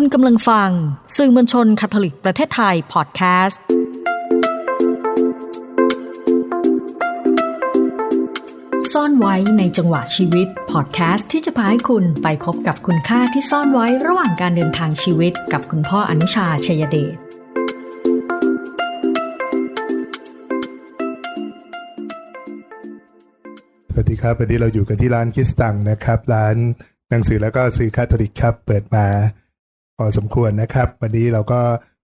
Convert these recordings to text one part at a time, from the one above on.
คุณกำลังฟัง สื่อมวลชนคาทอลิกประเทศไทยพอดแคสต์ซ่อนไว้ในจังหวะชีวิตพอดแคสต์ที่จะพาให้คุณไปพบกับคุณค่าที่ซ่อนไว้ระหว่างการเดินทางชีวิตกับคุณพ่ออนุชาชัยเดชสวัสดีครับวันนี้เราอยู่กันที่ร้านคิสตังนะครับ ร้านหนังสือแล้วก็สื่อคาทอลิกครับ เปิดมา พอสมควรนะครับ วันนี้เราก็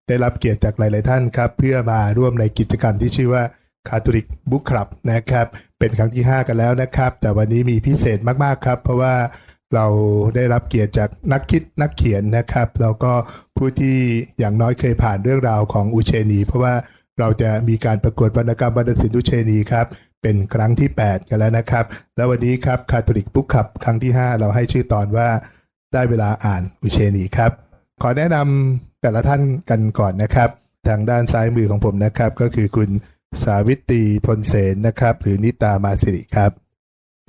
ได้รับเกียรติจากหลาย ๆ ท่านครับ เพื่อมาร่วมในกิจกรรมที่ชื่อว่าคาทอลิกบุ๊คคลับนะครับ เป็นครั้งที่ 5 กันแล้วนะครับ แต่วันนี้มีพิเศษมาก ๆ ครับ เพราะว่าเราได้รับเกียรติจากนักคิดนักเขียนนะครับ แล้วก็ผู้ที่อย่างน้อยเคยผ่านเรื่องราวของอุเชนี เพราะว่าเราจะมีการประกวดวรรณกรรมวรรณศิลป์อุเชนีครับเป็นครั้งที่ 8 กันแล้วนะครับ แล้ววันนี้ครับคาทอลิกบุ๊คคับครั้งที่ 5 เราให้ชื่อตอนว่าได้เวลาอ่านอุเชนีครับ ขอแนะนำแต่ละท่านกันก่อนนะครับ ทางด้านซ้ายมือของผมนะครับ ก็คือคุณสาวิตรีทนเสนนะครับ หรือนิตามาสิริครับ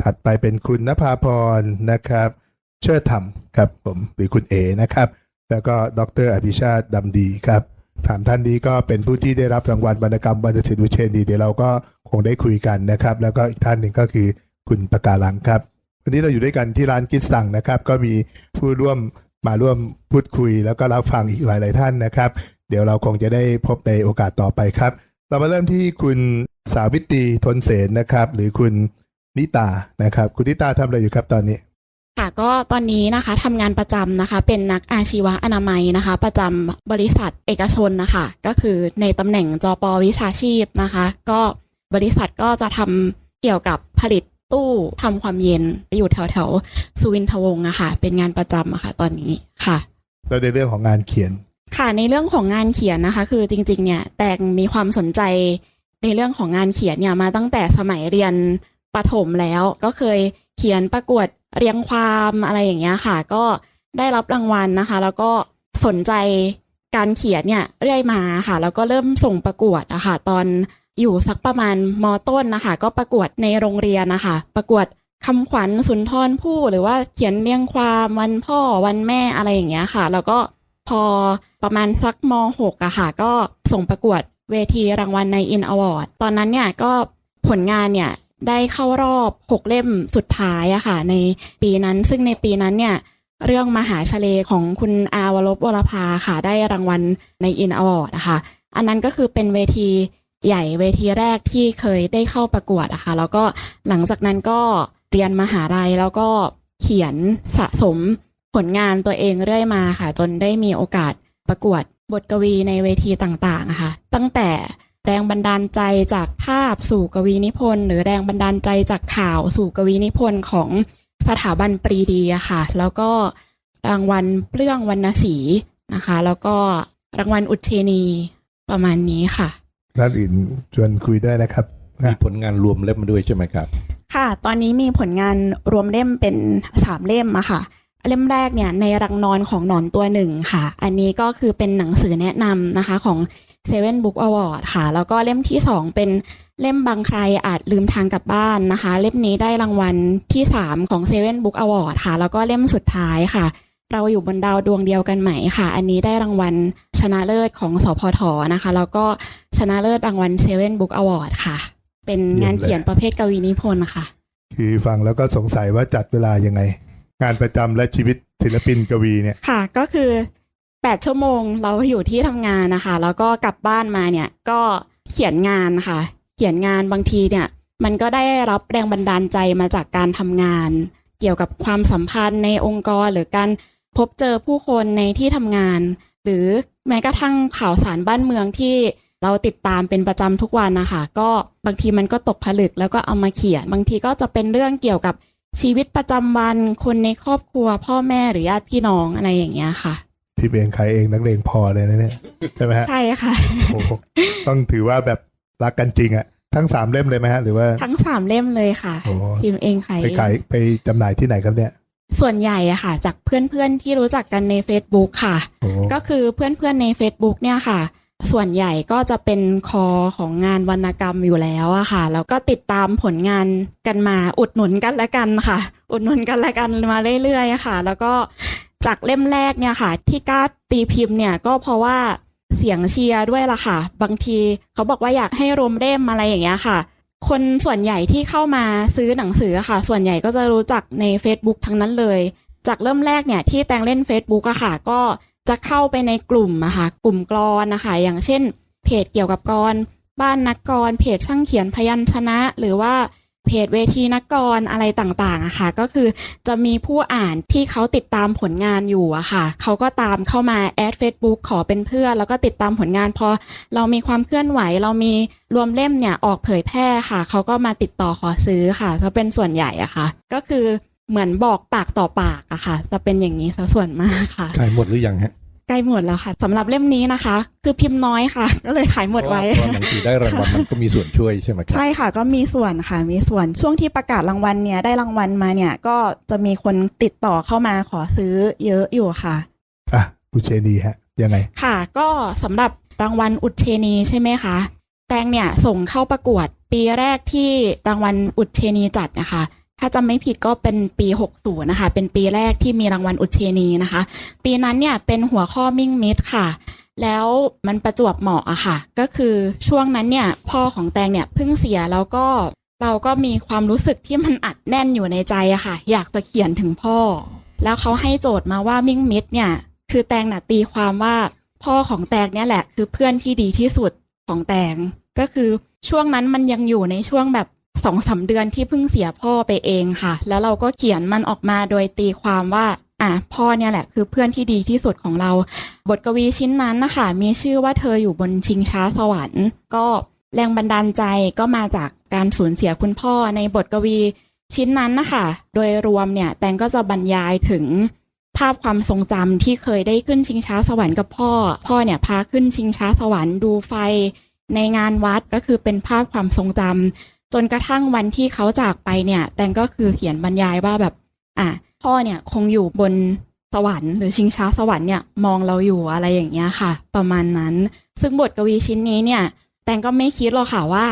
ถัดไปเป็นคุณนภาพรนะครับ เชิดธรรมครับผมหรือคุณเอนะครับ แล้วก็ดรอภิชาติดำดีครับถามท่านนี้ก็เป็นผู้ที่ได้รับรางวัลวรรณกรรมวรรณศิลป์อุเชนีเดี๋ยวเราก็คงได้คุยกันนะครับ แล้วก็อีกท่านหนึ่งก็คือคุณปากาลังครับวันนี้เราอยู่ด้วยกันที่ร้านกิสซังนะครับ ก็มีผู้ร่วม มาร่วมพูดคุย แล้วก็รับฟังอีกหลาย ๆ ท่านนะครับ เดี๋ยวเราคงจะได้พบในโอกาสต่อไปครับ เรามาเริ่มที่คุณสาวิตรีทนเสนนะครับ หรือคุณนิตานะครับ คุณนิตาทำอะไรอยู่ครับตอนนี้ค่ะก็ตอนนี้นะคะทำงานประจำนะคะเป็นนักอาชีวะอนามัยนะคะ ประจำบริษัทเอกชนนะคะ ก็คือในตำแหน่งจปวิชาชีพนะคะ ก็บริษัทก็จะทำเกี่ยวกับผลิต ตู้ทำความเย็นอยู่แถวแถวๆสุวินทวงศ์อะค่ะ เป็นงานประจำอะค่ะ ตอนนี้ค่ะ แล้วในเรื่องของงานเขียน ค่ะในเรื่องของงานเขียนนะคะ คือจริง ๆ เนี่ยแตงมีความสนใจในเรื่องของงานเขียนเนี่ยมาตั้งแต่สมัยเรียนประถมแล้ว ก็เคยเขียนประกวดเรียงความอะไรอย่างเงี้ยค่ะ ก็ได้รับรางวัลนะคะ แล้วก็สนใจการเขียนเนี่ยเรื่อยมาค่ะ แล้วก็เริ่มส่งประกวดอะค่ะ ตอน อยู่สักประมาณมต้นนะคะ ก็ประกวดในโรงเรียนนะคะ ประกวดคำขวัญสุนทรภู่หรือว่าเขียนเรียงความวันพ่อวันแม่อะไรอย่างเงี้ยค่ะ แล้วก็พอประมาณสักม .6 อะค่ะ ก็ส่งประกวดเวทีรางวัลใน In Award ตอนนั้นเนี่ยก็ผลงานเนี่ยได้เข้ารอบ 6 เล่มสุดท้ายอะค่ะ ในปีนั้นซึ่งในปีนั้นเนี่ยเรื่องมหาชเลของคุณอาวรบวรภาค่ะ ได้รางวัลใน In Award นะคะ อันนั้นก็คือเป็นเวที ใหญ่เวทีแรกที่เคยได้เข้าประกวดอะค่ะแล้วก็หลังจากนั้นก็เรียนมหาลัยแล้วก็เขียนสะสมผลงานตัวเองเรื่อยมาค่ะ จนได้มีโอกาสประกวดบทกวีในเวทีต่างๆค่ะ ตั้งแต่แรงบันดาลใจจากภาพสู่กวีนิพนธ์ หรือแรงบันดาลใจจากข่าวสู่กวีนิพนธ์ของสถาบันปรีดีค่ะ แล้วก็รางวัลเปลื้องวรรณศรีนะคะ แล้วก็รางวัลอุเชนีประมาณนี้ค่ะ ท่านอื่นชวนคุยได้นะครับมีผลงานรวมเล่มมาด้วยใช่ไหมครับ ค่ะ ตอนนี้มีผลงานรวมเล่มเป็นสามเล่มอะค่ะ เล่มแรกเนี่ยในรังนอนของหนอนตัวหนึ่งค่ะ อันนี้ก็คือเป็นหนังสือแนะนำนะคะของ Seven Book Award ค่ะ แล้วก็เล่มที่สองเป็นเล่มบางใครอาจลืมทางกลับบ้านนะคะ เล่มนี้ได้รางวัลที่สามของ Seven Book Award ค่ะ แล้วก็เล่มสุดท้ายค่ะ เราอยู่บนดาวดวงเดียวกันไหมค่ะ อันนี้ได้รางวัลชนะเลิศของสพทนะคะ แล้วก็ชนะเลิศรางวัล Seven Book Award ค่ะ เป็นงานเขียนประเภทกวีนิพนธ์ค่ะ คือฟังแล้วก็สงสัยว่าจัดเวลายังไง งานประจำและชีวิตศิลปินกวีเนี่ยค่ะ ก็คือ8ชั่วโมงเราอยู่ที่ทำงานนะคะ แล้วก็กลับบ้านมาเนี่ยก็เขียนงานค่ะ เขียนงานบางทีเนี่ยมันก็ได้รับแรงบันดาลใจมาจากการทำงาน เกี่ยวกับความสัมพันธ์ในองค์กรหรือการ พบเจอผู้คนในที่ทำงาน หรือแม้กระทั่งข่าวสารบ้านเมืองที่เราติดตามเป็นประจำทุกวันนะคะก็บางทีมันก็ตกผลึกแล้วก็เอามาเขียน บางทีก็จะเป็นเรื่องเกี่ยวกับชีวิตประจำวันคนในครอบครัว พ่อแม่หรือญาติพี่น้องอะไรอย่างเงี้ยค่ะพี่เบงขายเองนักเลงพอเลยนะเนี่ยใช่ไหมฮะใช่ค่ะโอ้โหต้องถือว่าแบบรักกันจริงอะทั้งสามเล่มเลยไหมฮะหรือว่าทั้งสามเล่มเลยค่ะโอ้โหพิมพ์เองขายไปเองขายไปจำหน่ายที่ไหนครับเนี่ย ส่วนใหญ่อะค่ะ จากเพื่อนๆที่รู้จักกันใน Facebook ค่ะ โอ้โหก็คือเพื่อนๆใน Facebook เนี่ยค่ะ ส่วนใหญ่ก็จะเป็นคอของงานวรรณกรรมอยู่แล้วอะค่ะ แล้วก็ติดตามผลงานกันมาอุดหนุนกันและกันค่ะ อุดหนุนกันและกันมาเรื่อยๆอะค่ะ แล้วก็จากเล่มแรกเนี่ยค่ะ ที่กล้าตีพิมพ์เนี่ยก็เพราะว่าเสียงเชียร์ด้วยล่ะค่ะ บางทีเขาบอกว่าอยากให้รวมเล่มอะไรอย่างเงี้ยค่ะ คนส่วนใหญ่ที่เข้ามาซื้อหนังสือค่ะ ส่วนใหญ่ก็จะรู้จักใน Facebook ทั้งนั้นเลย จากเริ่มแรกเนี่ยที่แตงเล่น Facebook อะค่ะ ก็จะเข้าไปในกลุ่มอะค่ะกลุ่มกรอนนะคะ อย่างเช่น เพจเกี่ยวกับกรบ้านนักกร เพจช่างเขียนพยัญชนะ หรือว่า เพจเวทีนักกรอะไรต่างๆอะค่ะ ก็คือจะมีผู้อ่านที่เขาติดตามผลงานอยู่อะค่ะ เขาก็ตามเข้ามาแอด Facebook ขอเป็นเพื่อนแล้วก็ติดตามผลงานพอเรามีความเคลื่อนไหว เรามีรวมเล่มเนี่ยออกเผยแพร่ค่ะ เขาก็มาติดต่อขอซื้อค่ะจะเป็นส่วนใหญ่อะค่ะ ก็คือเหมือนบอกปากต่อปากอะค่ะ จะเป็นอย่างนี้ซะส่วนมากค่ะขายหมดหรือยังฮะ ใกล้หมดแล้วค่ะสำหรับเล่มนี้นะคะ คือพิมพ์น้อยค่ะ ก็เลยขายหมดไว้เพราะว่าหนังสือได้รางวัลมันก็มีส่วนช่วยใช่ไหมครับใช่ค่ะ ก็มีส่วนค่ะมีส่วนช่วงที่ประกาศรางวัลเนี่ยได้รางวัลมาเนี่ยก็จะมีคนติดต่อเข้ามาขอซื้อเยอะอยู่ค่ะอะอุเชนีฮะยังไงค่ะ ก็สำหรับรางวัลอุดเชนีใช่ไหมคะแตงเนี่ยส่งเข้าประกวดปีแรกที่รางวัลอุดเชนีจัดนะคะ ถ้าจำไม่ผิดก็เป็นปี60นะคะ เป็นปีแรกที่มีรางวัลอุเชนีนะคะ ปีนั้นเนี่ยเป็นหัวข้อมิ่งมิดค่ะ แล้วมันประจวบเหมาะอะค่ะ ก็คือช่วงนั้นเนี่ยพ่อของแตงเนี่ยเพิ่งเสียแล้วก็เราก็มีความรู้สึกที่มันอัดแน่นอยู่ในใจอะค่ะ อยากจะเขียนถึงพ่อ แล้วเขาให้โจทย์มาว่ามิ่งมิดเนี่ย คือแตงน่ะตีความว่าพ่อของแตงเนี่ยแหละ คือเพื่อนที่ดีที่สุดของแตงก็คือช่วงนั้นมันยังอยู่ในช่วงแบบ สองสาเดือนที่เพิ่งเสียพ่อไปเองค่ะ แล้วเราก็เขียนมันออกมาโดยตีความว่าอะพ่อเนี่ยแหละคือเพื่อนที่ดีที่สุดของเรา บทกวีชิ้นนั้นนะคะมีชื่อว่าเธออยู่บนชิงช้าสวรรค์ก็แรงบันดาลใจก็มาจากการสูญเสียคุณพ่อในบทกวีชิ้นนั้นนะคะโดยรวมเนี่ยแตงก็จะบรรยายถึงภาพความทรงจำที่เคยได้ขึ้นชิงช้าสวรรค์กับพ่อ พ่อเนี่ยพาขึ้นชิงช้าสวรรค์ดูไฟ ในงานวัดก็คือเป็นภาพความทรงจำ จนกระทั่งวันที่เขาจากไปเนี่ย แตงก็คือเขียนบรรยายว่าแบบ อะพ่อเนี่ยคงอยู่บนสวรรค์หรือชิงช้าสวรรค์เนี่ยมองเราอยู่อะไรอย่างเงี้ยค่ะ ประมาณนั้น ซึ่งบทกวีชิ้นนี้เนี่ย แตงก็ไม่คิดหรอกค่ะว่า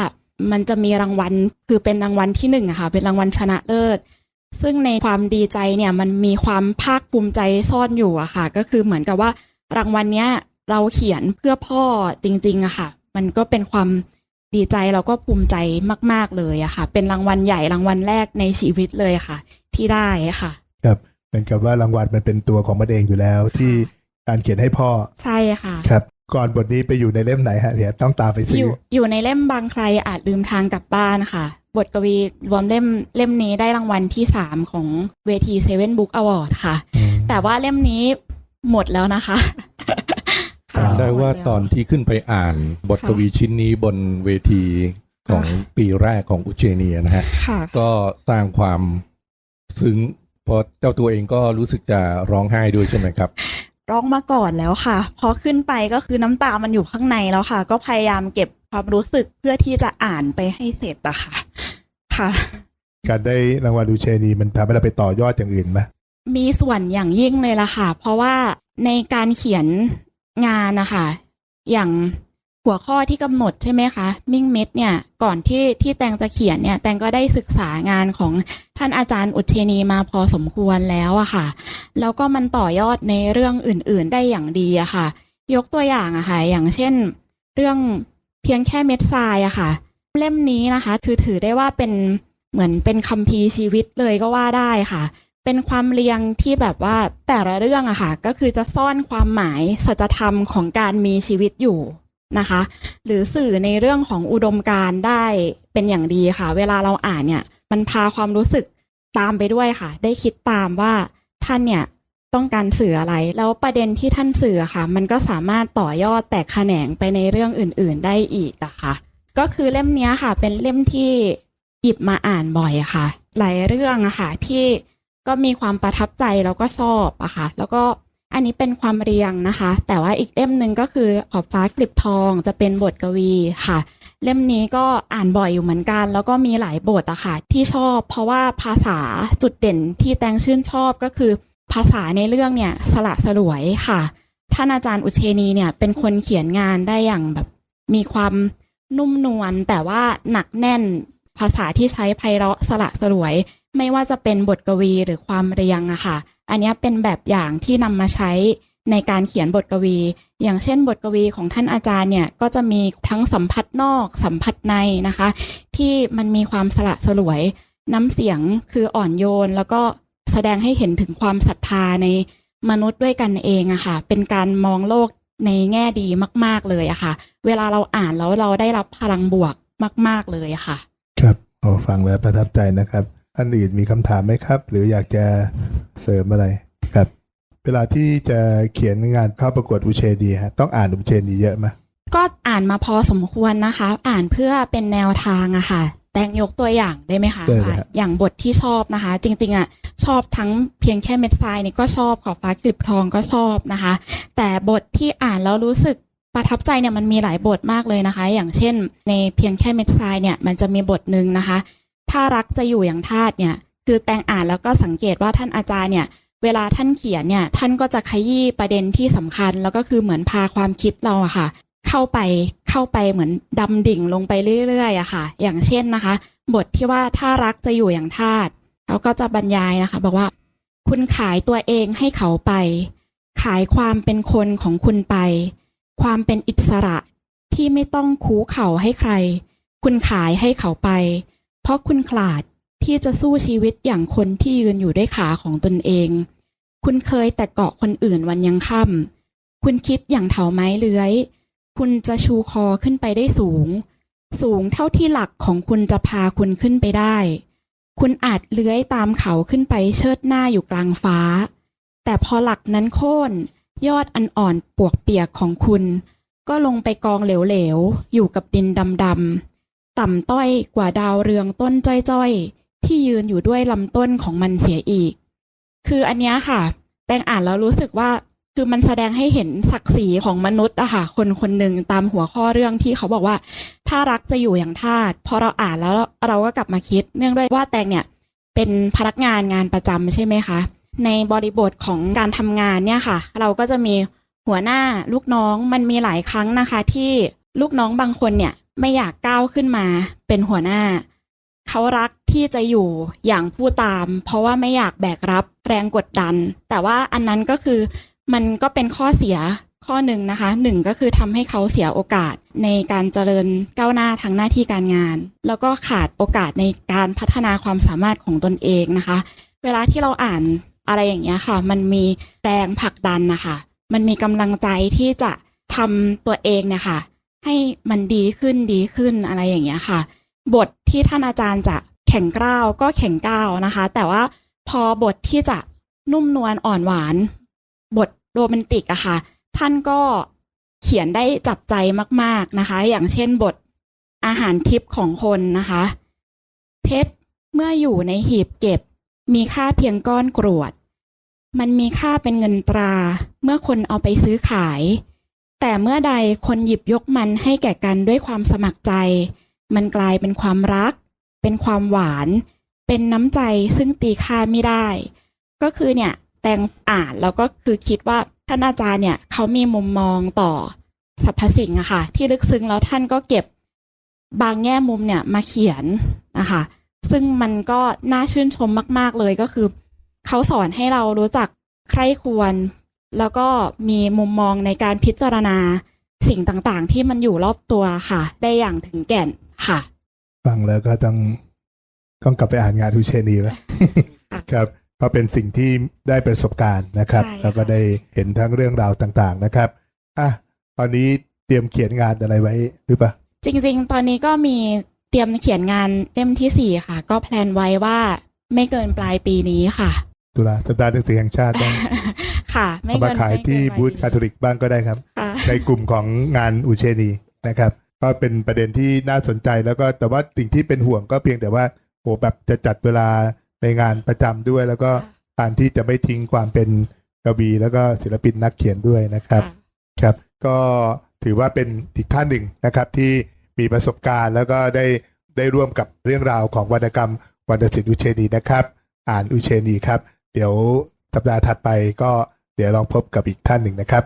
มันจะมีรางวัลคือเป็นรางวัลที่หนึ่งอะค่ะ เป็นรางวัลชนะเลิศซึ่งในความดีใจเนี่ยมันมีความภาคภูมิใจซ่อนอยู่อะค่ะ ก็คือเหมือนกับว่ารางวัลเนี้ยเราเขียนเพื่อพ่อจริงๆอะค่ะ มันก็เป็นความ ดีใจแล้วก็ภูมิใจมาก ๆเลยอะค่ะ เป็นรางวัลใหญ่รางวัลแรกในชีวิตเลยค่ะ ที่ได้ค่ะ ครับเหมือนกับว่ารางวัลมันเป็นตัวของมันเองอยู่แล้ว ที่การเขียนให้พ่อใช่ค่ะ ครับ ก่อนบทนี้ไปอยู่ในเล่มไหนฮะเดี๋ยวต้องตามไปอซื้อยู่อยู่ในเล่มบางใครอาจลืมทางกลับบ้านค่ะ บทกวีรวมเล่มเล่มนี้ได้รางวัลที่สามของเวทีเซเว่นบุ๊กอวอร์ดค่ะอืมแต่ว่าเล่มนี้หมดแล้วนะคะ อ่าได้ว่าตอนที่ขึ้นไปอ่านบทกวีชิ้นนี้บนเวทีของปีแรกของอุเชเนียนะฮะค่ะก็สร้างความซึ้งเพราะเจ้าตัวเองก็รู้สึกจะร้องไห้ด้วยใช่ไหมครับ ร้องมาก่อนแล้วค่ะ พอขึ้นไปก็คือน้ำตามันอยู่ข้างในแล้วค่ะ ก็พยายามเก็บความรู้สึกเพื่อที่จะอ่านไปให้เสร็จอะค่ะ ค่ะ การได้รางวัลอุเชนีมันทำให้เราไปต่อยอดอย่างอื่นไหมมีส่วนอย่างยิ่งเลยล่ะค่ะ เพราะว่าในการเขียน งานนะคะอย่างหัวข้อที่กำหนดใช่ไหมคะมิ่งเม็ดเนี่ยก่อนที่ที่แตงจะเขียนเนี่ยแตงก็ได้ศึกษางานของท่านอาจารย์อุเชนีมาพอสมควรแล้วอะค่ะ แล้วก็มันต่อยอดในเรื่องอื่น ๆ ได้อย่างดีอะค่ะ ยกตัวอย่างอะค่ะ อย่างเช่น เรื่องเพียงแค่เม็ดทรายอะค่ะ เล่มนี้นะคะ คือถือได้ว่าเป็นเหมือนเป็นคัมภีร์ชีวิตเลยก็ว่าได้ค่ะ เป็นความเรียงที่แบบว่าแต่ละเรื่องอะค่ะ ก็คือจะซ่อนความหมายสัจธรรมของการมีชีวิตอยู่นะคะ หรือสื่อในเรื่องของอุดมการณ์ได้เป็นอย่างดีค่ะ เวลาเราอ่านเนี่ย มันพาความรู้สึกตามไปด้วยค่ะ ได้คิดตามว่าท่านเนี่ยต้องการสื่ออะไร แล้วประเด็นที่ท่านสื่อค่ะ มันก็สามารถต่อยอดแตกแขนงไปในเรื่องอื่น ๆ ได้อีกอะคะ ก็คือเล่มนี้ค่ะ เป็นเล่มที่หยิบมาอ่านบ่อยอะค่ะ หลายเรื่องอะค่ะที่ ก็มีความประทับใจแล้วก็ชอบอะค่ะ แล้วก็อันนี้เป็นความเรียงนะคะ แต่ว่าอีกเล่มหนึ่งก็คือขอบฟ้ากลิบทองจะเป็นบทกวีค่ะ เล่มนี้ก็อ่านบ่อยอยู่เหมือนกัน แล้วก็มีหลายบทอะค่ะ ที่ชอบเพราะว่าภาษาจุดเด่นที่แตงชื่นชอบก็คือ ภาษาในเรื่องเนี่ยสละสลวยค่ะ ท่านอาจารย์อุเชนีเนี่ยเป็นคนเขียนงานได้อย่างแบบมีความนุ่มนวลแต่ว่าหนักแน่นภาษาที่ใช้ไพเราะสละสลวย ไม่ว่าจะเป็นบทกวีหรือความเรียงอะค่ะ อันนี้เป็นแบบอย่างที่นำมาใช้ในการเขียนบทกวี อย่างเช่น บทกวีของท่านอาจารย์เนี่ยก็จะมีทั้งสัมผัสนอกสัมผัสในนะคะ ที่มันมีความสละสลวย น้ำเสียงคืออ่อนโยน แล้วก็แสดงให้เห็นถึงความศรัทธาในมนุษย์ด้วยกันเองอะค่ะ เป็นการมองโลกในแง่ดีมาก ๆเลยอะค่ะ เวลาเราอ่านแล้วเราได้รับพลังบวกมาก ๆเลยอะค่ะ ครับโอ้ฟังแล้วประทับใจนะครับ อันอื่นมีคำถามไหมครับ หรืออยากจะเสริมอะไรครับ เวลาที่จะเขียนงานเข้าประกวดอุเชนีฮะต้องอ่านอุเชนีเยอะไหมก็อ่านมาพอสมควรนะคะ อ่านเพื่อเป็นแนวทางอะค่ะ แตงยกตัวอย่างได้ไหมคะได้เลยอะฮะ อย่างบทที่ชอบนะคะ จริงๆอะชอบทั้งเพียงแค่เม็ดทรายนี่ก็ชอบขอบฟ้ากลิบทองก็ชอบนะคะ แต่บทที่อ่านแล้วรู้สึกประทับใจเนี่ยมันมีหลายบทมากเลยนะคะ อย่างเช่น ในเพียงแค่เม็ดทรายเนี่ยมันจะมีบทหนึ่งนะคะ ถ้ารักจะอยู่อย่างทาสเนี่ย คือแตงอ่านแล้วก็สังเกตว่าท่านอาจารย์เนี่ย เวลาท่านเขียนเนี่ย ท่านก็จะขยี้ประเด็นที่สำคัญ แล้วก็คือเหมือนพาความคิดเราอะค่ะ เข้าไปเข้าไปเหมือนดำดิ่งลงไปเรื่อยๆอะค่ะ อย่างเช่นนะคะ บทที่ว่าถ้ารักจะอยู่อย่างทาสเขาก็จะบรรยายนะคะ บอกว่า คุณขายตัวเองให้เขาไป ขายความเป็นคนของคุณไป ความเป็นอิสระที่ไม่ต้องคูเข่าให้ใคร คุณขายให้เขาไป เพราะคุณขลาดที่จะสู้ชีวิตอย่างคนที่ยืนอยู่ด้วยขาของตนเอง คุณเคยแต่เกาะคนอื่นวันยังค่ำคุณคิดอย่างเถาไม้เลื้อย คุณจะชูคอขึ้นไปได้สูง สูงเท่าที่หลักของคุณจะพาคุณขึ้นไปได้ คุณอาจเลื้อยตามเขาขึ้นไปเชิดหน้าอยู่กลางฟ้า แต่พอหลักนั้นโค่นยอดอันอ่อนปวกเปียกของคุณ ก็ลงไปกองเหลวๆ อยู่กับดินดำๆ ต่ำต้อยกว่าดาวเรืองต้นจ้อยๆ ที่ยืนอยู่ด้วยลำต้นของมันเสียอีก คืออันนี้ค่ะ แตงอ่านแล้วรู้สึกว่าคือมันแสดงให้เห็นศักดิ์ศรีของมนุษย์อะค่ะคนคนหนึ่งตามหัวข้อเรื่องที่เขาบอกว่า ถ้ารักจะอยู่อย่างทาสพอเราอ่านแล้วเราก็กลับมาคิด เนื่องด้วยว่าแตงเนี่ยเป็นพนักงานงานประจำใช่ไหมคะ ในบริบทของการทำงานเนี่ยค่ะ เราก็จะมีหัวหน้าลูกน้องมันมีหลายครั้งนะคะ ที่ลูกน้องบางคนเนี่ย ไม่อยากก้าวขึ้นมาเป็นหัวหน้า เขารักที่จะอยู่อย่างผู้ตาม เพราะว่าไม่อยากแบกรับแรงกดดัน แต่ว่าอันนั้นก็คือมันก็เป็นข้อเสียข้อหนึ่งนะคะหนึ่งก็คือทำให้เขาเสียโอกาสในการเจริญก้าวหน้าทางหน้าที่การงาน แล้วก็ขาดโอกาสในการพัฒนาความสามารถของตนเองนะคะ เวลาที่เราอ่านอะไรอย่างเงี้ยค่ะ มันมีแรงผลักดันนะคะ มันมีกำลังใจที่จะทำตัวเองเนี่ยค่ะ ให้มันดีขึ้นดีขึ้นอะไรอย่างเงี้ยค่ะ บทที่ท่านอาจารย์จะแข็งกร้าวก็แข็งก้าวนะคะ แต่ว่าพอบทที่จะนุ่มนวลอ่อนหวาน บทโรแมนติกอะค่ะ ท่านก็เขียนได้จับใจมาก ๆนะคะ อย่างเช่นบทอาหารทิพย์ของคนนะคะ เพชรเมื่ออยู่ในหีบเก็บ มีค่าเพียงก้อนกรวด มันมีค่าเป็นเงินตรา เมื่อคนเอาไปซื้อขาย แต่เมื่อใดคนหยิบยกมันให้แก่กันด้วยความสมัครใจ มันกลายเป็นความรัก เป็นความหวาน เป็นน้ำใจซึ่งตีค่าไม่ได้ ก็คือเนี่ยแตงอ่านแล้วก็คือคิดว่าท่านอาจารย์เนี่ยเขามีมุมมองต่อสรรพสิ่งอะค่ะ ที่ลึกซึ้งแล้วท่านก็เก็บบางแง่มุมเนี่ยมาเขียนนะคะซึ่งมันก็น่าชื่นชมมาก ๆ เลยก็คือ เขาสอนให้เรารู้จักใคร่ควร แล้วก็มีมุมมองในการพิจารณาสิ่งต่างๆ ที่มันอยู่รอบตัวค่ะ ได้อย่างถึงแก่นค่ะ ฟังแล้วก็ต้องต้องกลับไปอ่านงานอุเชนีไหมครับก็เป็นสิ่งที่ได้ประสบการณ์นะครับใช่ค่ะแล้วก็ได้เห็นทั้งเรื่องราวต่างๆนะครับอะตอนนี้เตรียมเขียนงานอะไรไว้หรือเปล่าจริง ๆ ตอนนี้ก็มีเตรียมเขียนงานเล่มที่สี่ค่ะ ก็แพลนไว้ว่าไม่เกินปลายปีนี้ค่ะ ตุลาสัปดาห์หนังสือแห่งชาติต้อง ค่ะ ไม่เอาเกิมานขายไม่เกินที่ปลยบูธปีคาทอลิกบ้างก็ได้ครับ ค่ะ ในกลุ่มของงานอุเชนีนะครับ ก็เป็นประเด็นที่น่าสนใจแล้วก็แต่ว่าสิ่งที่เป็นห่วงก็เพียงแต่ว่าโหแบบจะจัดเวลาในงานประจำด้วย แล้วก็การที่จะไม่ทิ้งความเป็นกวีแล้วก็ศิลปินนักเขียนด้วยนะครับครับก็ถือว่าเป็นอีกท่านหนึ่งนะครับที่มีประสบการณ์แล้วก็ได้ได้ร่วมกับเรื่องราวของวรรณกรรมวรรณศิลป์อุเชนีนะครับ อ่านอุเชนีครับ เดี๋ยวสัปดาห์ถัดไปก็ เดี๋ยวลองพบกับอีกท่านหนึ่งนะครับ